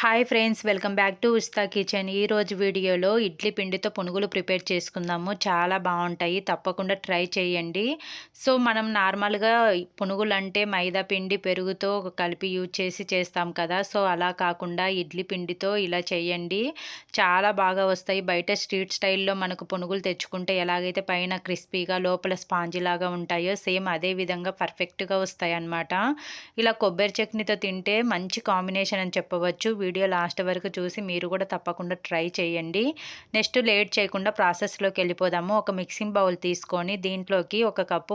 Hi friends welcome back to Usta kitchen ఈరోజు వీడియోలో ఇడ్లీ పిండితో పునుగులు ప్రిపేర్ చేసుకుందాము. చాలా బాగుంటాయి తప్పకుండా ట్రై చేయండి. సో మనం నార్మల్గా పునుగులు అంటే మైదా పిండి పెరుగుతో కలిపి యూజ్ చేసి చేస్తాం కదా. సో అలా కాకుండా ఇడ్లీ పిండితో ఇలా చేయండి. చాలా బాగా వస్తాయి. బయట స్ట్రీట్ స్టైల్లో మనకు పునుగులు తెచ్చుకుంటే ఎలాగైతే పైన క్రిస్పీగా లోపల స్పాంజీ లాగా ఉంటాయో సేమ్ అదే విధంగా పర్ఫెక్ట్గా వస్తాయి అన్నమాట ఇలా కొబ్బరి చట్నీతో తింటే మంచి కాంబినేషన్ అని చెప్పవచ్చు. వీడియో లాస్ట్ వరకు చూసి మీరు కూడా తప్పకుండా ట్రై చేయండి. నెక్స్ట్ లేట్ చేయకుండా ప్రాసెస్లోకి వెళ్ళిపోదాము. ఒక మిక్సింగ్ బౌల్ తీసుకొని దీంట్లోకి ఒక కప్పు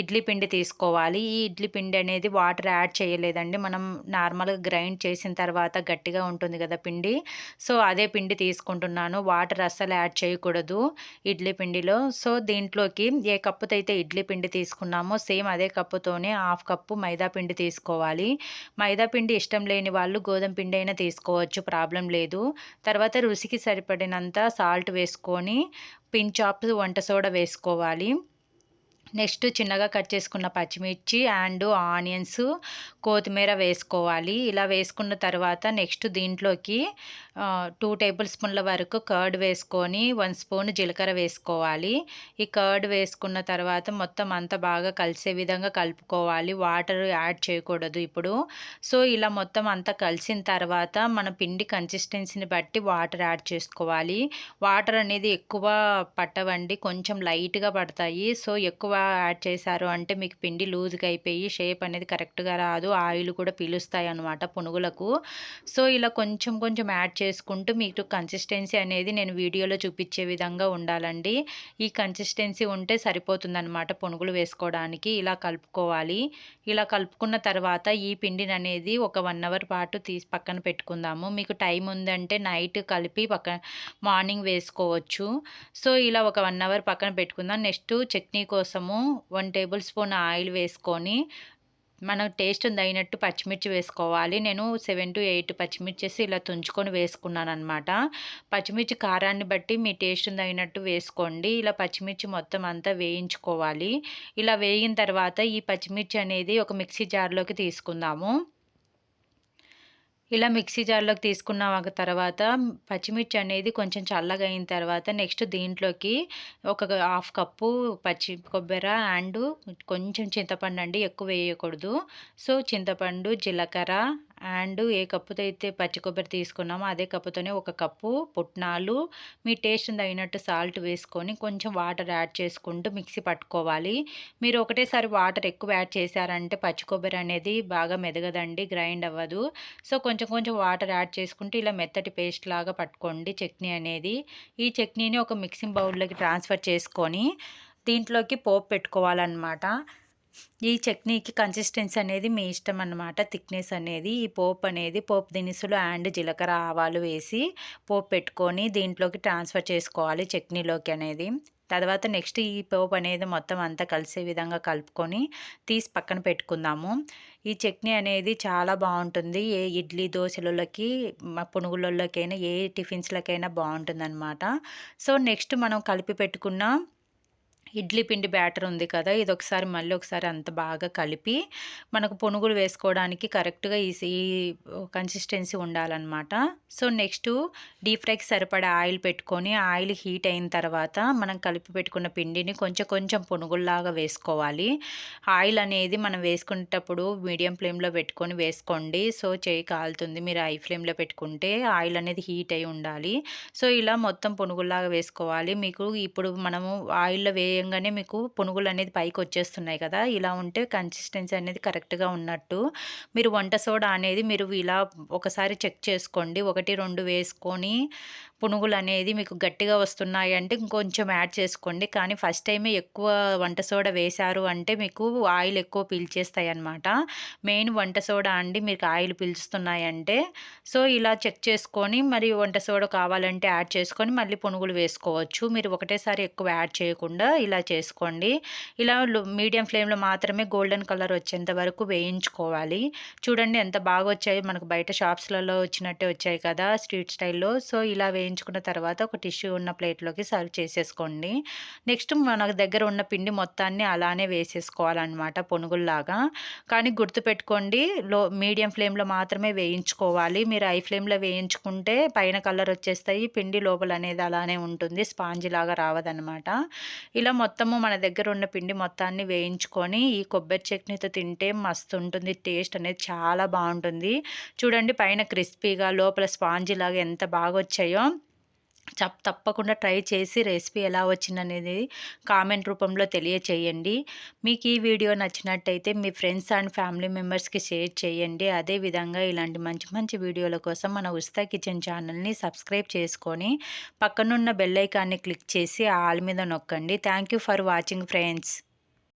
ఇడ్లీ పిండి తీసుకోవాలి. ఈ ఇడ్లీ పిండి అనేది వాటర్ యాడ్ చేయలేదండి. మనం నార్మల్గా గ్రైండ్ చేసిన తర్వాత గట్టిగా ఉంటుంది కదా పిండి. సో అదే పిండి తీసుకుంటున్నాను. వాటర్ అస్సలు యాడ్ చేయకూడదు ఇడ్లీ పిండిలో. సో దీంట్లోకి ఏ కప్పుతో అయితే ఇడ్లీ పిండి తీసుకున్నామో సేమ్ అదే కప్పుతోనే హాఫ్ కప్పు మైదా పిండి తీసుకోవాలి. మైదా పిండి ఇష్టం లేని వాళ్ళు గోధుమ పిండి అయినా తీసుకోవచ్చు ప్రాబ్లం లేదు. తర్వాత రుచికి సరిపడినంత సాల్ట్ వేసుకొని పిన్ చాప్స్ వంట సోడా వేసుకోవాలి. నెక్స్ట్ చిన్నగా కట్ చేసుకున్న పచ్చిమిర్చి అండ్ ఆనియన్స్ కొత్తిమీర వేసుకోవాలి. ఇలా వేసుకున్న తర్వాత నెక్స్ట్ దీంట్లోకి టూ టేబుల్ స్పూన్ల వరకు కర్డ్ వేసుకొని వన్ స్పూన్ జీలకర్ర వేసుకోవాలి. ఈ కర్డ్ వేసుకున్న తర్వాత మొత్తం అంతా బాగా కలిసే విధంగా కలుపుకోవాలి. వాటర్ యాడ్ చేయకూడదు ఇప్పుడు. సో ఇలా మొత్తం అంతా కలిసిన తర్వాత మన పిండి కన్సిస్టెన్సీని బట్టి వాటర్ యాడ్ చేసుకోవాలి. వాటర్ అనేది ఎక్కువ పట్టవండి. కొంచెం లైట్గా పడతాయి. సో ఎక్కువ యాడ్ చేశారు అంటే మీకు పిండి లూజ్గా అయిపోయి షేప్ అనేది కరెక్ట్గా రాదు. ఆయిల్ కూడా పీలుస్తాయి అనమాట పునుగులకు. సో ఇలా కొంచెం కొంచెం యాడ్ చేసుకుంటూ మీకు కన్సిస్టెన్సీ అనేది నేను వీడియోలో చూపించే విధంగా ఉండాలండి. ఈ కన్సిస్టెన్సీ ఉంటే సరిపోతుందన్నమాట పునుగులు వేసుకోవడానికి. ఇలా కలుపుకోవాలి. ఇలా కలుపుకున్న తర్వాత ఈ పిండిని అనేది ఒక వన్ అవర్ పాటు తీసి పక్కన పెట్టుకుందాము. మీకు టైం ఉందంటే నైట్ కలిపి పక్క మార్నింగ్ వేసుకోవచ్చు. సో ఇలా ఒక వన్ అవర్ పక్కన పెట్టుకుందాం. నెక్స్ట్ చట్నీ కోసము వన్ టేబుల్ స్పూన్ ఆయిల్ వేసుకొని మనం టేస్ట్ అయినట్టు పచ్చిమిర్చి వేసుకోవాలి. నేను సెవెన్ టు ఎయిట్ పచ్చిమిర్చేసి ఇలా తుంచుకొని వేసుకున్నాను అనమాట పచ్చిమిర్చి కారాన్ని బట్టి మీ టేస్ట్ అయినట్టు వేసుకోండి. ఇలా పచ్చిమిర్చి మొత్తం అంతా వేయించుకోవాలి. ఇలా వేగిన తర్వాత ఈ పచ్చిమిర్చి అనేది ఒక మిక్సీ జార్లోకి తీసుకుందాము. ఇలా మిక్సీ జార్లోకి తీసుకున్న తర్వాత పచ్చిమిర్చి అనేది కొంచెం చల్లగా అయిన తర్వాత నెక్స్ట్ దీంట్లోకి ఒక హాఫ్ కప్పు పచ్చి కొబ్బరి అండ్ కొంచెం చింతపండు అండి ఎక్కువ వేయకూడదు. సో చింతపండు జీలకర్ర అండ్ ఏ కప్పుతో అయితే పచ్చి కొబ్బరి తీసుకున్నామో అదే కప్పుతోనే ఒక కప్పు పుట్నాలు మీ టేస్ట్ అయినట్టు సాల్ట్ వేసుకొని కొంచెం వాటర్ యాడ్ చేసుకుంటూ మిక్సీ పట్టుకోవాలి. మీరు ఒకటేసారి వాటర్ ఎక్కువ యాడ్ చేశారంటే పచ్చి కొబ్బరి అనేది బాగా మెదగదండి గ్రైండ్ అవ్వదు. సో కొంచెం కొంచెం వాటర్ యాడ్ చేసుకుంటూ ఇలా మెత్తటి పేస్ట్ లాగా పట్టుకోండి చట్నీ అనేది. ఈ చట్నీని ఒక మిక్సింగ్ బౌల్లోకి ట్రాన్స్ఫర్ చేసుకొని దీంట్లోకి పోపు పెట్టుకోవాలన్నమాట. ఈ చట్నీకి కన్సిస్టెన్సీ అనేది మీ ఇష్టం అన్నమాట. థిక్నెస్ అనేది ఈ పోపు అనేది పోపు దినుసులు అండ్ జీలకర్ర ఆవాలు వేసి పోపు పెట్టుకొని దీంట్లోకి ట్రాన్స్ఫర్ చేసుకోవాలి చట్నీలోకి అనేది. తర్వాత నెక్స్ట్ ఈ పోపు అనేది మొత్తం అంతా కలిసే విధంగా కలుపుకొని తీసి పక్కన పెట్టుకుందాము. ఈ చట్నీ అనేది చాలా బాగుంటుంది. ఏ ఇడ్లీ దోశలకి పునుగులలోకైనా ఏ టిఫిన్స్లకైనా బాగుంటుంది అనమాట సో నెక్స్ట్ మనం కలిపి పెట్టుకున్న ఇడ్లీ పిండి బ్యాటర్ ఉంది కదా ఇది ఒకసారి మళ్ళీ ఒకసారి అంత బాగా కలిపి మనకు పునుగులు వేసుకోవడానికి కరెక్ట్గా ఈ కన్సిస్టెన్సీ ఉండాలన్నమాట. సో నెక్స్ట్ డీప్ ఫ్రైకి సరిపడే ఆయిల్ పెట్టుకొని ఆయిల్ హీట్ అయిన తర్వాత మనం కలిపి పెట్టుకున్న పిండిని కొంచెం కొంచెం పునుగుల్లాగా వేసుకోవాలి. ఆయిల్ అనేది మనం వేసుకునేటప్పుడు మీడియం ఫ్లేమ్లో పెట్టుకొని వేసుకోండి. సో చేయి కాలుతుంది మీరు హై ఫ్లేమ్లో పెట్టుకుంటే ఆయిల్ అనేది హీట్ అయి ఉండాలి. సో ఇలా మొత్తం పునుగుల్లాగా వేసుకోవాలి. మీకు ఇప్పుడు మనము ఆయిల్లో వే వేయంగానే మీకు పునుగులు అనేది పైకి వచ్చేస్తున్నాయి కదా. ఇలా ఉంటే కన్సిస్టెన్సీ అనేది కరెక్ట్గా ఉన్నట్టు. మీరు వంట సోడా అనేది మీరు ఇలా ఒకసారి చెక్ చేసుకోండి. ఒకటి రెండు వేసుకొని పునుగులు అనేది మీకు గట్టిగా వస్తున్నాయి అంటే ఇంకొంచెం యాడ్ చేసుకోండి. కానీ ఫస్ట్ టైమే ఎక్కువ వంట సోడా వేశారు అంటే మీకు ఆయిల్ ఎక్కువ పీల్చేస్తాయి అనమాట మెయిన్ వంట సోడా అండి మీకు ఆయిల్ పీల్చుతున్నాయంటే సో ఇలా చెక్ చేసుకొని మరి వంట సోడా కావాలంటే యాడ్ చేసుకొని మళ్ళీ పునుగులు వేసుకోవచ్చు. మీరు ఒకటేసారి ఎక్కువ యాడ్ చేయకుండా ఇలా చేసుకోండి. ఇలా మీడియం ఫ్లేమ్లో మాత్రమే గోల్డెన్ కలర్ వచ్చేంత వరకు వేయించుకోవాలి. చూడండి ఎంత బాగా వచ్చాయో. మనకు బయట షాప్స్లలో వచ్చినట్టే వచ్చాయి కదా స్ట్రీట్ స్టైల్లో. సో ఇలా వేయించుకున్న తర్వాత ఒక టిష్యూ ఉన్న ప్లేట్లోకి సర్వ్ చేసేసుకోండి. నెక్స్ట్ మన దగ్గర ఉన్న పిండి మొత్తాన్ని అలానే వేసేసుకోవాలన్నమాట పొనుగుల్లాగా. కానీ గుర్తుపెట్టుకోండి లో మీడియం ఫ్లేమ్లో మాత్రమే వేయించుకోవాలి. మీరు ఐ ఫ్లేమ్లో వేయించుకుంటే పైన కలర్ వచ్చేస్తాయి. పిండి లోపల అనేది అలానే ఉంటుంది. స్పాంజ్ లాగా రావదనమాట ఇలా మొత్తము మన దగ్గర ఉన్న పిండి మొత్తాన్ని వేయించుకొని ఈ కొబ్బరి చట్నీతో తింటే మస్తు ఉంటుంది టేస్ట్ అనేది చాలా బాగుంటుంది. చూడండి పైన క్రిస్పీగా లోపల స్పాంజ్ లాగా ఎంత బాగా వచ్చాయో చప్ తప్పకుండా ట్రై చేసి రెసిపీ ఎలా వచ్చిందనేది కామెంట్ రూపంలో తెలియచేయండి. మీకు ఈ వీడియో నచ్చినట్టయితే మీ ఫ్రెండ్స్ అండ్ ఫ్యామిలీ మెంబర్స్కి షేర్ చేయండి. అదేవిధంగా ఇలాంటి మంచి మంచి వీడియోల కోసం మన ఉస్తా కిచెన్ ఛానల్ని సబ్స్క్రైబ్ చేసుకొని పక్కనున్న బెల్ ఐకాన్ని క్లిక్ చేసి ఆల్ మీద నొక్కండి. Thank for watching friends.